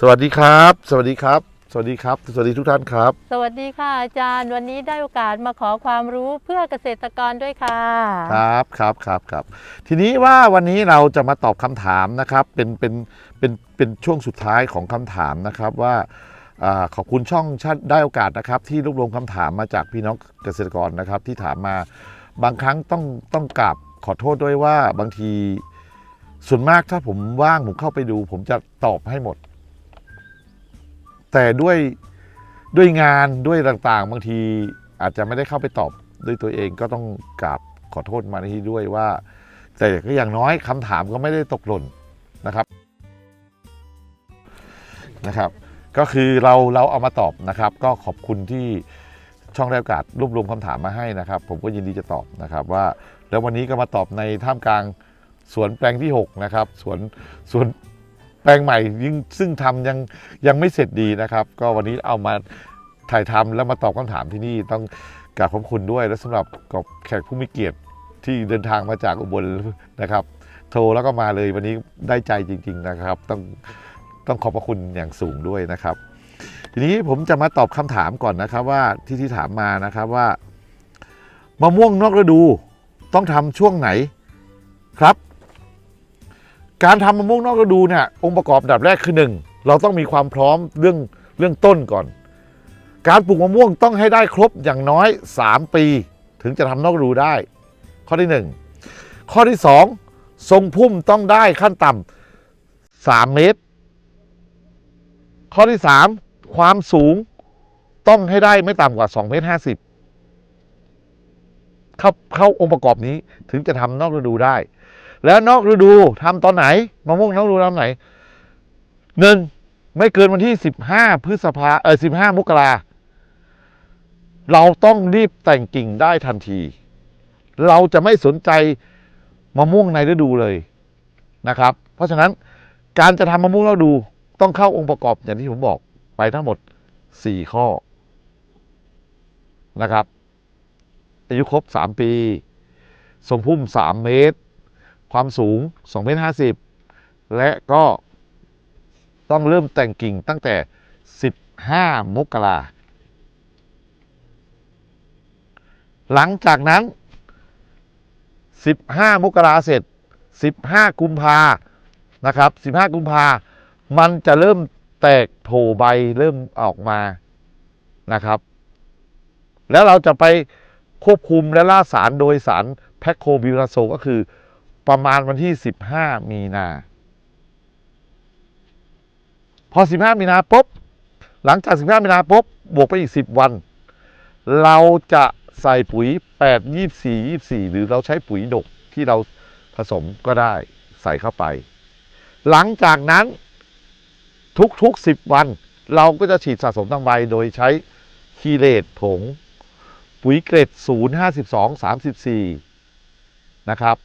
สวัสดีครับ สวัสดีครับ สวัสดีครับ สวัสดีทุกท่านครับ สวัสดีค่ะอาจารย์ วันนี้ได้โอกาสมาขอความรู้เพื่อเกษตรกรด้วยค่ะ ครับครับครับครับ ทีนี้ว่าวันนี้เราจะมาตอบคำถามนะครับ เป็นเป็นเป็นเป็นช่วงสุดท้ายของคำถามนะครับว่าอาขอบคุณช่องชาติได้โอกาสนะครับ ที่รวบรวมคำถามมาจากพี่น้องเกษตรกรนะครับ ที่ถามมาบางครั้งต้องต้องกราบขอโทษด้วยว่าบางทีส่วนมากถ้าผมว่างผมเข้าไปดู ผมจะตอบให้หมด แต่ด้วยด้วยงานด้วยต่างๆ บางทีอาจจะไม่ได้เข้าไปตอบด้วยตัวเองก็ต้องกราบขอโทษมาในที่ด้วยว่า แต่ก็อย่างน้อยคำถามก็ไม่ได้ตกหล่นนะครับนะครับ ก็คือเราเราเอามาตอบนะครับ ก็ขอบคุณที่ช่องได้โอกาสรวบรวมคำถามมาให้นะครับ ผมก็ยินดีจะตอบนะครับว่า แล้ววันนี้ก็มาตอบในท่ามกลางสวนแปลงที่ 6 นะครับสวนสวน ปลงใหม่ยิ่งซึ่งทำยังยังไม่เสร็จดีนะครับ ก็วันนี้เอามาถ่ายทำแล้วมาตอบคำถามที่นี่ต้องกราบขอบคุณด้วย และสำหรับกับแขกผู้มีเกียรติที่เดินทางมาจากอุบลนะครับ โทรแล้วก็มาเลยวันนี้ได้ใจจริง ๆนะครับ ต้องต้องขอบพระคุณอย่างสูงด้วยนะครับ ทีนี้ผมจะมาตอบคำถามก่อนนะครับว่าที่ที่ถามมานะครับว่ามะม่วงนอกฤดูต้องทำช่วงไหนครับ การทำมะม่วงนอกฤดูเนี่ยองค์ประกอบดับแรกคือหนึ่งเราต้องมีความพร้อมเรื่องเรื่องต้นก่อน การปลูกมะม่วงต้องให้ได้ครบอย่างน้อย 3 ปี ถึงจะทำนอกฤดูได้ ข้อที่ 1 ข้อที่ 2 ทรงพุ่มต้องได้ขั้นต่ำ3เมตร ข้อที่ 3 ความสูงต้องให้ได้ไม่ต่ำกว่า2เมตร50เข้าเข้าองค์ประกอบนี้ถึงจะทำนอกฤดูได้ แล้วนอกฤดูทำตอนไหนมะม่วงนอกฤดูทำไหนหนึ่งไม่เกินวันที่15พฤษภาเออ15มกราเราต้องรีบแต่งกิ่งได้ทันที เราจะไม่สนใจมะม่วงในฤดูเลยนะครับ เพราะฉะนั้นการจะทำมะม่วงฤดูต้องเข้าองค์ประกอบอย่างที่ผมบอกไปทั้งหมด 4 ข้อนะครับอายุครบ 3 ปี สมพุ่ม 3 เมตร ความสูง2เมตร50 และก็ต้องเริ่มแต่งกิ่งตั้งแต่ 15 มกราหลังจากนั้น 15 มกราเสร็จ 15 กุมภานะครับ 15 กุมภามันจะเริ่มแตกโผล่ใบเริ่มออกมานะครับ แล้วเราจะไปควบคุมและล่าสารโดยสารแพคโคบิวราโซก็คือ ประมาณวันที่ 15 มีนา พอ 15 มีนาปุ๊บ หลังจาก 15 มีนาปุ๊บบวกไปอีก 10 วัน เราจะใส่ปุ๋ย 8 24 24 หรือเราใช้ปุ๋ยดกที่เราผสมก็ได้ใส่เข้าไป หลังจากนั้นทุกๆ 10 วัน เราก็จะฉีดสะสมทางใบโดยใช้คีเลตผง ปุ๋ยเกรด 0 52 34 นะครับ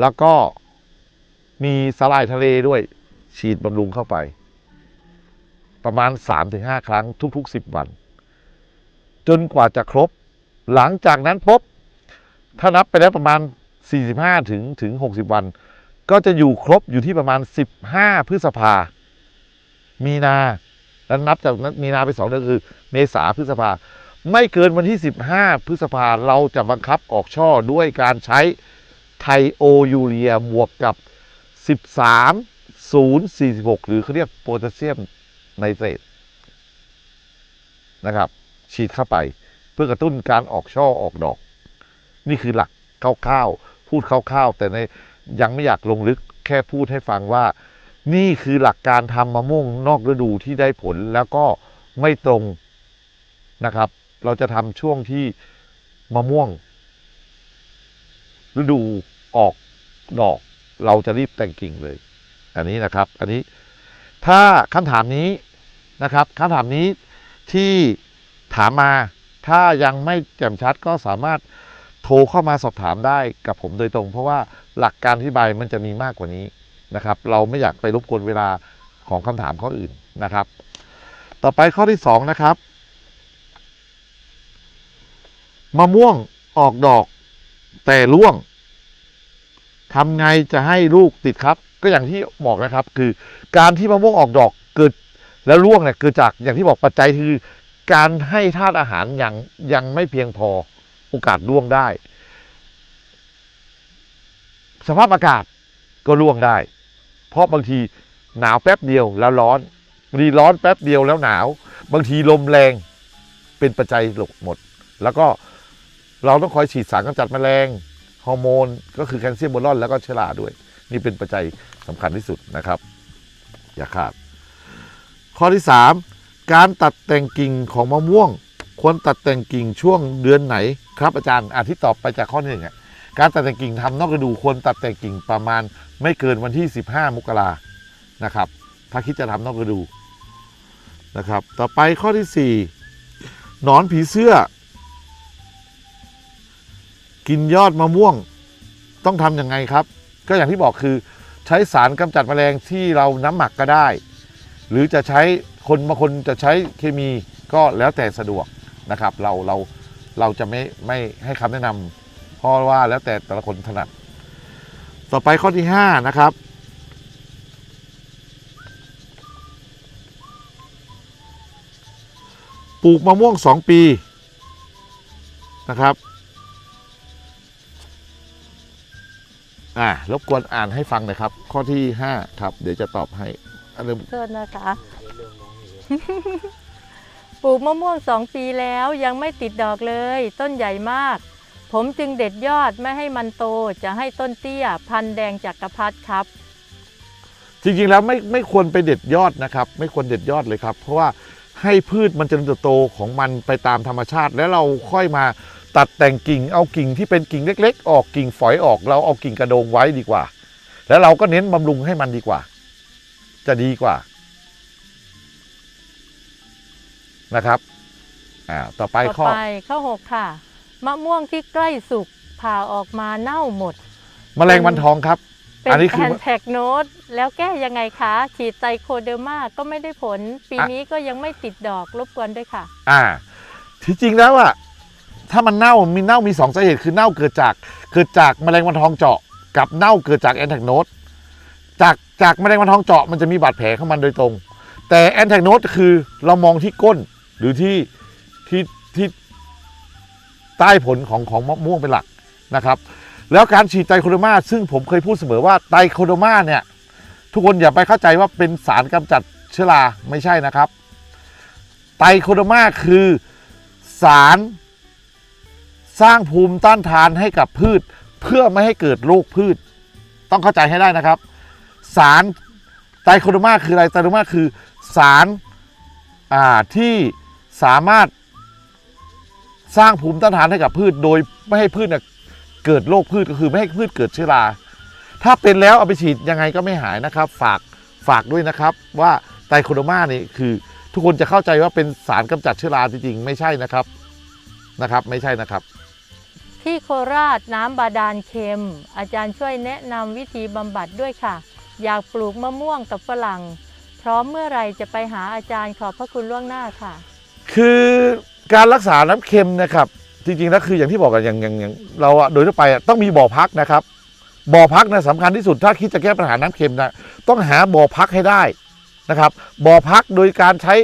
แล้วก็มีสลายทะเลด้วย ฉีดบำรุงเข้าไป ประมาณ 3-5 ครั้งทุก ๆ 10 วัน จนกว่าจะครบ หลังจากนั้นพบ ถ้านับไปแล้วประมาณ 45 ถึงถึง 60 วัน ก็จะอยู่ครบอยู่ที่ประมาณ 15 พฤษภา มีนา แล้วนับจากนั้นมีนาไปสองเดือนคือ เมษาพฤษภา ไม่เกินวันที่ 15 พฤษภาเราจะบังคับออกช่อด้วยการใช้ ไทโอยูเรียบวกกับ 13 046 หรือเขาเรียกโพแทสเซียมไนเตรตนะครับ ฉีดเข้าไปเพื่อกระตุ้นการออกช่อออกดอก นี่คือหลักคร่าวๆพูดคร่าวๆแต่ในยังไม่อยากลงลึกแค่พูดให้ฟังว่า นี่คือหลักการทำมะม่วงนอกฤดูที่ได้ผลแล้วก็ไม่ตรงนะครับ เราจะทำช่วงที่มะม่วงฤดู ออกดอก เราจะรีบแต่งกิ่งเลย อันนี้นะครับ อันนี้ถ้าคำถามนี้นะครับคำถามนี้ที่ถามมาถ้ายังไม่แจ่มชัดก็สามารถโทรเข้ามาสอบถามได้กับผมโดยตรง เพราะว่าหลักการอธิบายมันจะมีมากกว่านี้นะครับ เราไม่อยากไปรบกวนเวลาของคำถามข้ออื่นนะครับ ต่อไปข้อที่สองนะครับมะม่วงออกดอกแต่ร่วง ทำไงจะให้ลูกติดครับ ก็อย่างที่บอกนะครับ คือการที่มะม่วงออกดอกเกิดแล้วร่วงเนี่ยเกิดจากอย่างที่บอกปัจจัยคือ การให้ธาตุอาหารยังยังไม่เพียงพอโอกาสร่วงได้ สภาพอากาศก็ร่วงได้ เพราะบางทีหนาวแป๊บเดียวแล้วร้อนบางทีร้อนแป๊บเดียวแล้วหนาว บางทีลมแรงเป็นปัจจัยหมด แล้วก็เราต้องคอยฉีดสารกำจัดแมลง ฮอร์โมนก็คือแคลเซียมโบรอนแล้วก็เชื้อราด้วย นี่เป็นปัจจัยสำคัญที่สุดนะครับ อย่าขาด ข้อที่ 3 การตัดแต่งกิ่งของมะม่วง ควรตัดแต่งกิ่งช่วงเดือนไหนครับอาจารย์อาทิตย์ตอบไปจากข้อหนึ่งการตัดแต่งกิ่งทำนอกฤดูควรตัดแต่งกิ่งประมาณไม่เกินวันที่ 15 มกรานะครับ ถ้าคิดจะทำนอกฤดูนะครับ ต่อไปข้อที่ 4 หนอนผีเสื้อ กินยอดมะม่วงต้องทำยังไงครับ ก็อย่างที่บอกคือใช้สารกำจัดแมลงที่เราน้ำหมักก็ได้ หรือจะใช้คนบางคนจะใช้เคมีก็แล้วแต่สะดวกนะครับ เราเราเราจะไม่ไม่ให้คำแนะนำเพราะว่าแล้วแต่แต่ละคนถนัด ต่อไปข้อที่ 5 นะครับปลูกมะม่วง 2 ปีนะครับ อ่ารบกวนอ่านให้ฟังหน่อยครับ ข้อที่ 5 ครับ เดี๋ยวจะตอบให้อันนี้โทษนะคะ ปลูกมะม่วงสองปีแล้วยังไม่ติดดอกเลย ต้นใหญ่มาก ผมจึงเด็ดยอดไม่ให้มันโตจะให้ต้นเตี้ย พันธุ์แดงจักรพรรดิครับ จริงๆแล้วไม่ไม่ควรไปเด็ดยอดนะครับ ไม่ควรเด็ดยอดเลยครับ เพราะว่าให้พืชมันเจริญเติบโตของมันไปตามธรรมชาติ แล้วเราค่อยมา ตัดแต่งกิ่งเอากิ่งที่เป็นกิ่งเล็ก ๆ ออกกิ่งฝอยออก เราเอากิ่งกระโดงไว้ดีกว่า แล้วเราก็เน้นบำรุงให้มันดีกว่า จะดีกว่านะครับอ่าต่อไปต่อข้อไปข้อหกค่ะ มะม่วงที่ใกล้สุกผ่าออกมาเน่าหมดแมลงวันทองครับ เป็นอันนี้คือแอนแทกโนดแล้วแก้ยังไงคะ ฉีดไตโคเดอร์มาก็ไม่ได้ผล ปีอะนี้ก็ยังไม่ติดดอกรบกวนด้วยค่ะ อ่า ที่จริงแล้วอะ ถ้ามันเน่ามีเน่ามีสองสาเหตุคือเน่าเกิดจากเกิดจากแมลงวันทองเจาะ กับเน่าเกิดจากแอนแทกโนดจากจากแมลงวันทองเจาะมันจะมีบาดแผลเข้ามันโดยตรง แต่แอนแทกโนดคือเรามองที่ก้นหรือที่ที่ที่ใต้ผลของของมะม่วงเป็นหลักนะครับ แล้วการฉีดไตโคโดมาซึ่งผมเคยพูดเสมอว่าไตโคโดมาเนี่ยทุกคนอย่าไปเข้าใจว่าเป็นสารกำจัดเชื้อราไม่ใช่นะครับ ไตโคโดมาคือสาร สร้างภูมิต้านทานให้กับพืช เพื่อไม่ให้เกิดโรคพืช ต้องเข้าใจให้ได้นะครับ สารไตรโคโดมาคืออะไรไตรโคโดมาคือสารที่สามารถสร้างภูมิต้านทานให้กับพืช โดยไม่ให้พืชเเกิดโรคพืชก็คือไม่ให้พืชเกิดเชื้อรา ถ้าเป็นแล้วเอาไปฉีดยังไงก็ไม่หายนะครับ ฝากฝากด้วยนะครับว่าไตรโคโดมานี่คือทุกคนจะเข้าใจว่าเป็นสารกำจัดเชื้อราจริงๆ ไม่ใช่นะครับนะครับ ไม่ใช่นะครับ ที่โคราชน้ำบาดาลเค็ม อาจารย์ช่วยแนะนำวิธีบำบัดด้วยค่ะ อยากปลูกมะม่วงกับฝรั่ง พร้อมเมื่อไหรจะไปหาอาจารย์ขอบพระคุณล่วงหน้าค่ะ คือการรักษาน้ำเค็มนะครับ จริงๆแล้วคืออย่างที่บอกกันอย่างอย่างอย่างเราอะโดยทั่วไปอะต้องมีบ่อพักนะครับ บ่อพักนะสำคัญที่สุดถ้าคิดจะแก้ปัญหาน้ำเค็มนะต้องหาบ่อพักให้ได้นะครับบ่อพักโดยการใช้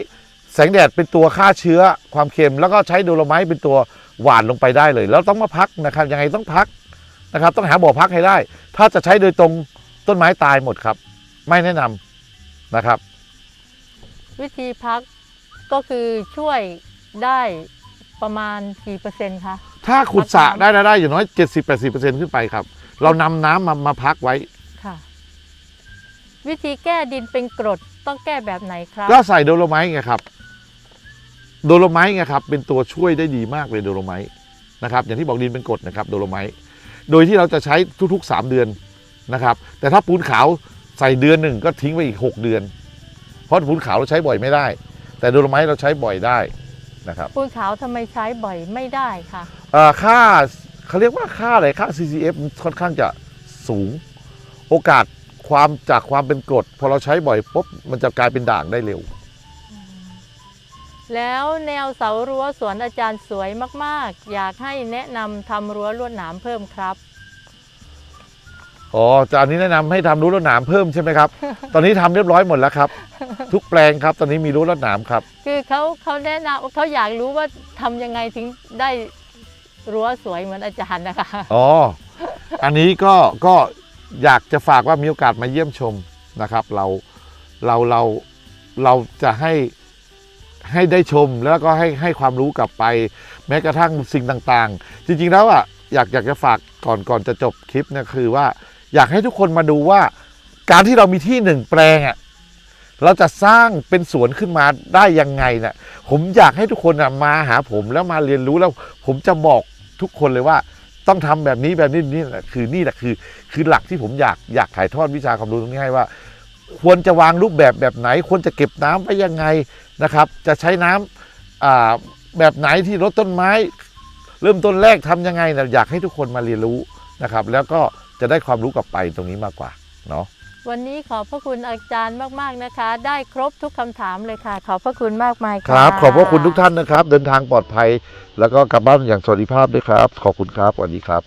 แสงแดดเป็นตัวฆ่าเชื้อความเค็ม แล้วก็ใช้โดโลไมต์เป็นตัว หว่านลงไปได้เลย แล้วต้องมาพักนะครับยังไงต้องพักนะครับ ต้องหาบ่อพักให้ได้ ถ้าจะใช้โดยตรงต้นไม้ตายหมดครับ ไม่แนะนำนะครับ วิธีพักก็คือช่วยได้ประมาณกี่เปอร์เซ็นต์คะถ้าขุดสระพักน้ำได้ได้ได้อย่างน้อย 70-80%ขึ้นไปครับ เรานำน้ำมามาพักไว้ค่ะ วิธีแก้ดินเป็นกรดต้องแก้แบบไหนครับ ก็ใส่โดโลไมต์ไงครับ โดโลไมต์ไงครับเป็นตัวช่วยได้ดีมากเลยโดโลไมต์นะครับอย่างที่บอกดินเป็นกรดนะครับโดโลไมต์โดยที่เราจะใช้ทุกๆ 3 เดือนนะครับ แต่ถ้าปูนขาวใส่เดือนหนึ่งก็ทิ้งไว้อีก 6 เดือน เพราะปูนขาวเราใช้บ่อยไม่ได้ แต่โดโลไมต์เราใช้บ่อยได้นะครับปูนขาวทำไมใช้บ่อยไม่ได้คะเอ่อค่าเขาเรียกว่าค่าอะไรค่า CCF มันค่อนข้างจะสูง โอกาสความจากความเป็นกรดพอเราใช้บ่อยปุ๊บมันจะกลายเป็นด่างได้เร็ว แล้วแนวเสารั้วสวนอาจารย์สวยมาก ๆ อยากให้แนะนำทำรั้วลวดหนามเพิ่มครับโออ๋อจะอันนี้แนะนำให้ทำรั้วรวดหนามเพิ่มใช่ไหมครับ ตอนนี้ทำเรียบร้อยหมดแล้วครับ ทุกแปลงครับ ตอนนี้มีรั้วรวดหนามครับ คือเขาเขาแนะนำเขาอยากรู้ว่าทำยังไงถึงได้รั้วสวยเหมือนอาจารย์นะคะ อ๋อ อันนี้ก็ก็อยากจะฝากว่ามีโอกาสมาเยี่ยมชมนะครับ เราเราเราเราจะให้ ให้ได้ชมแล้วก็ให้ให้ความรู้กลับไป แม้กระทั่งสิ่งต่างๆ จริงๆแล้วอะอยากอยากจะฝากก่อนก่อนจะจบคลิปเนี่ยคือว่า อยากให้ทุกคนมาดูว่า การที่เรามีที่หนึ่งแปลงอะเราจะสร้างเป็นสวนขึ้นมาได้ยังไงเนี่ยผมอยากให้ทุกคนอะมาหาผมแล้วมาเรียนรู้แล้ว ผมจะบอกทุกคนเลยว่าต้องทำแบบนี้แบบนี้นี่แหละคือนี่แหละคือ คือหลักที่ผมอยากอยากถ่ายทอดวิชาความรู้ตรงนี้ให้ว่า ควรจะวางรูปแบบแบบไหน ควรจะเก็บน้ำไปยังไงนะครับ จะใช้น้ำอ่าแบบไหนที่รดต้นไม้ เริ่มต้นแรกทำยังไงนะอยากให้ทุกคนมาเรียนรู้นะครับ แล้วก็จะได้ความรู้กลับไปตรงนี้มากกว่าเนาะวันนี้ขอบพระคุณอาจารย์มาก ๆ นะคะ ได้ครบทุกคำถามเลยค่ะ ขอบพระคุณมากมายคค่ะรับ ขอบพระคุณทุกท่านนะครับ เดินทางปลอดภัย แล้วก็กลับบ้านอย่างสวัสดิภาพด้วยครับ ขอบคุณครับสวัสดีครับ